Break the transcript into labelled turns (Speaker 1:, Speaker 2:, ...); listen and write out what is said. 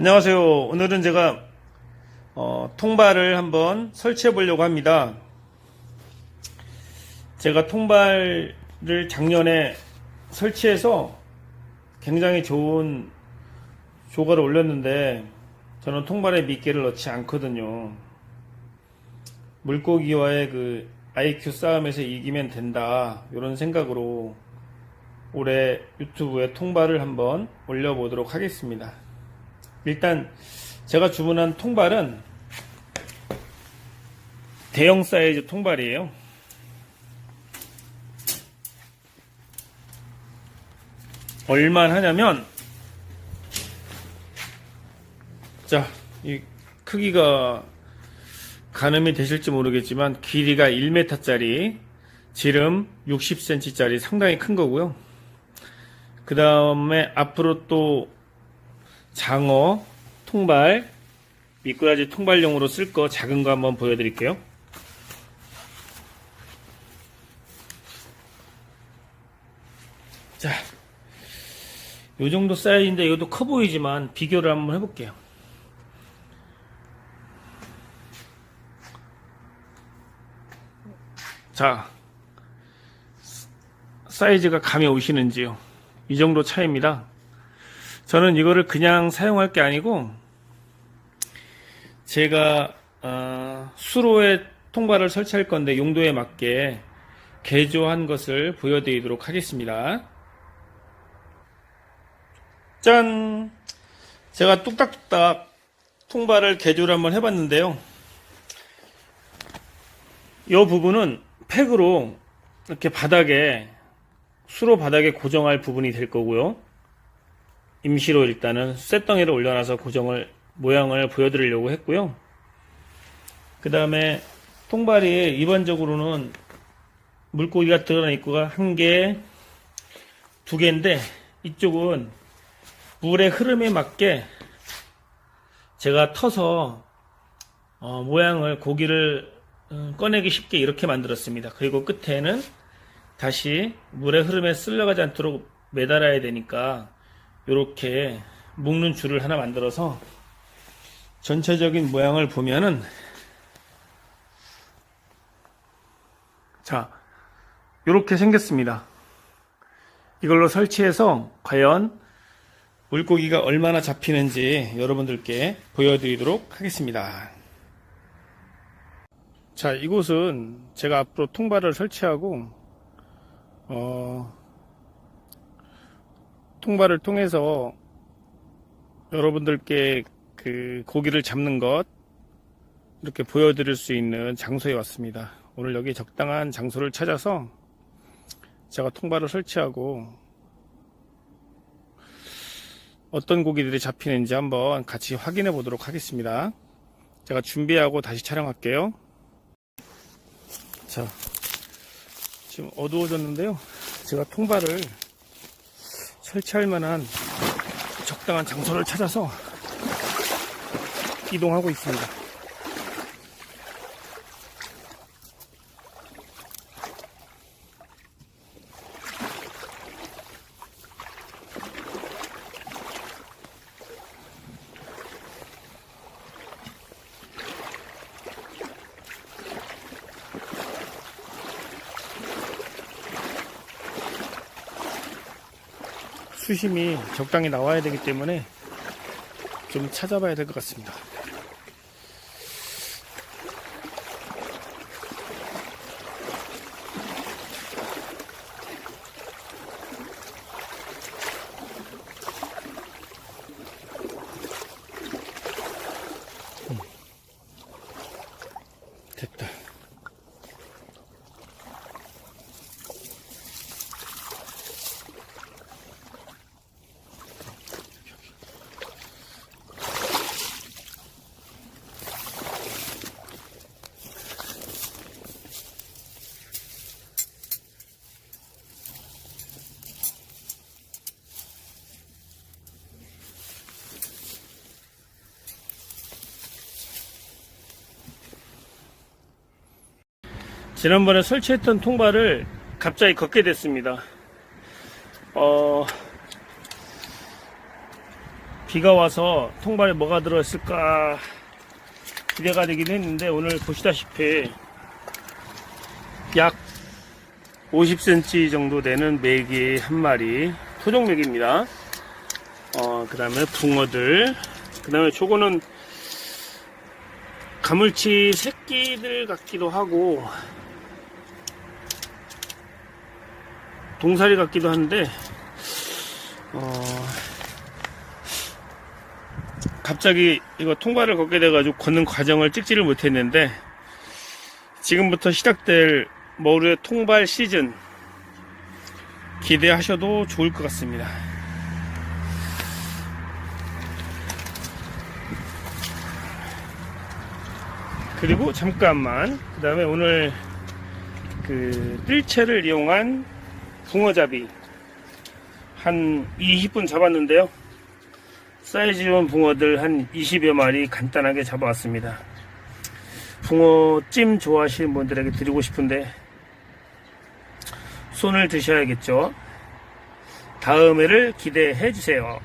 Speaker 1: 안녕하세요. 오늘은 제가 어, 통발을 한번 설치해 보려고 합니다. 제가 통발을 작년에 설치해서 굉장히 좋은 조과를 올렸는데 저는 통발에 미끼를 넣지 않거든요. 물고기와의 그 IQ 싸움에서 이기면 된다. 이런 생각으로 올해 유튜브에 통발을 한번 올려보도록 하겠습니다. 일단 제가 주문한 통발은 대형 사이즈 통발이에요. 얼마 하냐면 자, 이 크기가 가늠이 되실지 모르겠지만 길이가 1m짜리 지름 60cm짜리 상당히 큰 거고요. 그 다음에 앞으로 또 장어, 통발, 미꾸라지 통발용으로 쓸 거 작은 거 한번 보여드릴게요. 자, 요 정도 사이즈인데 이것도 커 보이지만 비교를 한번 해볼게요. 자, 사이즈가 감이 오시는지요? 이 정도 차이입니다. 저는 이거를 그냥 사용할 게 아니고 제가 어, 수로에 통발을 설치할 건데 용도에 맞게 개조한 것을 보여드리도록 하겠습니다. 짠! 제가 뚝딱뚝딱 통발을 개조를 한번 해봤는데요. 이 부분은 팩으로 이렇게 바닥에 수로 바닥에 고정할 부분이 될 거고요. 임시로 일단은 쇳덩이를 올려놔서 고정을 모양을 보여드리려고 했고요. 그 다음에 통발이 일반적으로는 물고기가 들어간 입구가 한 개, 두 개인데 이쪽은 물의 흐름에 맞게 제가 터서 어, 모양을 고기를 음, 꺼내기 쉽게 이렇게 만들었습니다. 그리고 끝에는 다시 물의 흐름에 쓸려가지 않도록 매달아야 되니까 이렇게 묶는 줄을 하나 만들어서 전체적인 모양을 보면은 자 이렇게 생겼습니다. 이걸로 설치해서 과연 물고기가 얼마나 잡히는지 여러분들께 보여드리도록 하겠습니다. 자, 이곳은 제가 앞으로 통발을 설치하고 어, 통발을 통해서 여러분들께 그 고기를 잡는 것 이렇게 보여드릴 수 있는 장소에 왔습니다. 오늘 여기 적당한 장소를 찾아서 제가 통발을 설치하고 어떤 고기들이 잡히는지 한번 같이 확인해 보도록 하겠습니다. 제가 준비하고 다시 촬영할게요. 자, 지금 어두워졌는데요. 제가 통발을 설치할 만한 적당한 장소를 찾아서 이동하고 있습니다. 수심이 적당히 나와야 되기 때문에 좀 찾아봐야 될 것 같습니다. 음. 됐다. 지난번에 설치했던 통발을 갑자기 걷게 됐습니다. 어, 비가 와서 통발에 뭐가 들어있을까 기대가 되긴 했는데 오늘 보시다시피 약 50cm 정도 되는 메기 한 마리 토종 메기입니다. 어, 그 다음에 붕어들 그 다음에 저거는 가물치 새끼들 같기도 하고 동사리 같기도 한데 어, 갑자기 이거 통발을 걷게 돼가지고 걷는 과정을 찍지를 못했는데 지금부터 시작될 머루의 통발 시즌 기대하셔도 좋을 것 같습니다. 그리고 잠깐만 그 다음에 오늘 그 뜰채를 이용한 붕어잡이 한 20분 잡았는데요. 사이즈 좋은 붕어들 한 20여 마리 간단하게 잡아왔습니다. 붕어 찜 좋아하시는 분들에게 드리고 싶은데 손을 드셔야겠죠. 다음에를 기대해 주세요